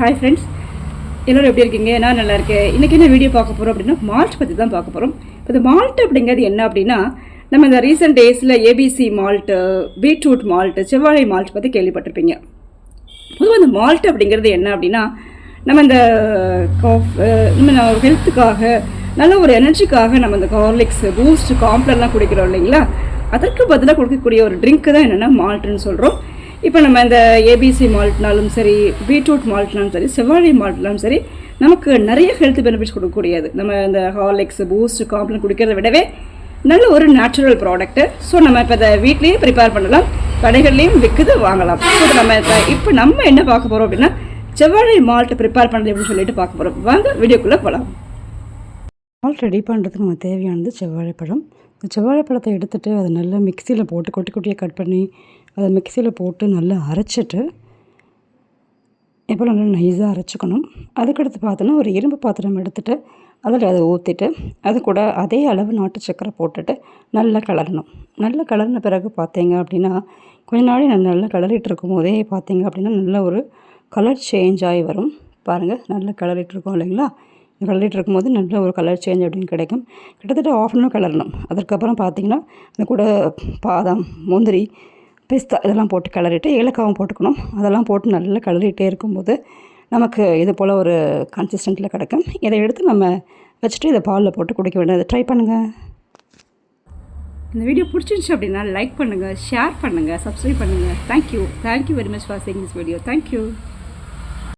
Hi friends எல்லோரும் எப்படி இருக்கீங்க? நான் நல்லா இருக்கேன். இன்றைக்கி என்ன வீடியோ பார்க்க போகிறோம் அப்படின்னா மால்ட் பற்றி தான் பார்க்க போகிறோம் இப்போ இந்த மால்ட் அப்படிங்கிறது என்ன அப்படின்னா நம்ம இந்த ரீசெண்ட் டேஸில் A B C malt beetroot malt செவ்வாழை மால்ட் பற்றி கேள்விப்பட்டிருப்பீங்க. பொதுவாக இந்த மால்ட் அப்படிங்கிறது என்ன அப்படின்னா நம்ம இந்த காஃப் நம்ம ஹெல்த்துக்காக நல்ல ஒரு எனர்ஜிக்காக நம்ம இந்த ஹார்லிக்ஸ் பூஸ்ட் காம்ப்ளர்லாம் குடிக்கிறோம் இல்லைங்களா? அதற்கு பதிலாக கொடுக்கக்கூடிய ஒரு ட்ரிங்க்கு தான் என்னென்னா மால்ட்டுன்னு சொல்கிறோம் இப்போ நம்ம இந்த ஏபிசி மால்ட்னாலும் சரி பீட்ரூட் மால்ட்னாலும் சரி செவ்வாழை மால்ட்னாலும் சரி நமக்கு நிறைய ஹெல்த் பெனிஃபிட்ஸ் கொடுக்கக்கூடியது. நம்ம இந்த ஹார்லிக்ஸ் பூஸ்ட் காம்ப்ளன் குடிக்கிறத விடவே நல்ல ஒரு நேச்சுரல் ப்ராடக்ட்டு ஸோ நம்ம இப்போ இதை வீட்லேயே ப்ரிப்பேர் பண்ணலாம் கடைகள்லேயும் விற்குது வாங்கலாம். ஸோ நம்ம இப்போ இப்போ நம்ம என்ன பார்க்க போகிறோம் அப்படின்னா செவ்வாழை மால்ட் ப்ரிப்பேர் பண்ணுறது அப்படின்னு சொல்லிட்டு பார்க்க போகிறோம் வாங்க வீடியோக்குள்ளே போகலாம் மால்ட் ரெடி பண்ணுறதுக்கு நம்ம தேவையானது செவ்வாழைப்பழம். இந்த செவ்வாழைப்பழத்தை எடுத்துகிட்டு அதை நல்லா மிக்சியில் போட்டு குட்டி குட்டியாக கட் பண்ணி அதை மிக்சியில் போட்டு நல்லா அரைச்சிட்டு எப்போ நல்லா நைஸாக அரைச்சிக்கணும். அதுக்கடுத்து பார்த்தோன்னா ஒரு இரும்பு பாத்திரம் எடுத்துகிட்டு அதில் அதை ஊற்றிட்டு அது கூட அதே அளவு நாட்டு சக்கரை போட்டுட்டு நல்லா கலரணும் நல்லா கலர்ன பிறகு பார்த்தீங்க அப்படின்னா கொஞ்ச நாளே நான் நல்லா கலரிட்டு இருக்கும் போதே பார்த்தீங்க அப்படின்னா நல்ல ஒரு கலர் சேஞ்ச் ஆகி வரும். பாருங்கள் நல்லா கலரிட்டு இருக்கோம் இல்லைங்களா? கலரிட்டு இருக்கும்போது நல்ல ஒரு கலர் சேஞ்ச் அப்படின்னு கிடைக்கும். கிட்டத்தட்ட ஆஃப் அன் கலரணும் அதற்கப்புறம் பார்த்தீங்கன்னா அந்த கூட பாதாம் முந்திரி பிஸ்தா இதெல்லாம் போட்டு கிளறிட்டு ஏலக்காவும் போட்டுக்கணும். அதெல்லாம் போட்டு நல்லா கிளறிட்டே இருக்கும்போது நமக்கு இது போல் ஒரு கன்சிஸ்டண்ட்டில் கிடைக்கும். இதை எடுத்து நம்ம வச்சுட்டு இதை பாலில் போட்டு குடிக்க வேண்டியது. ட்ரை பண்ணுங்கள் இந்த வீடியோ பிடிச்சிருந்துச்சு அப்படின்னா லைக் பண்ணுங்கள் ஷேர் பண்ணுங்கள் சப்ஸ்கிரைப் பண்ணுங்கள் thank you thank you very much for சேங் this video thank you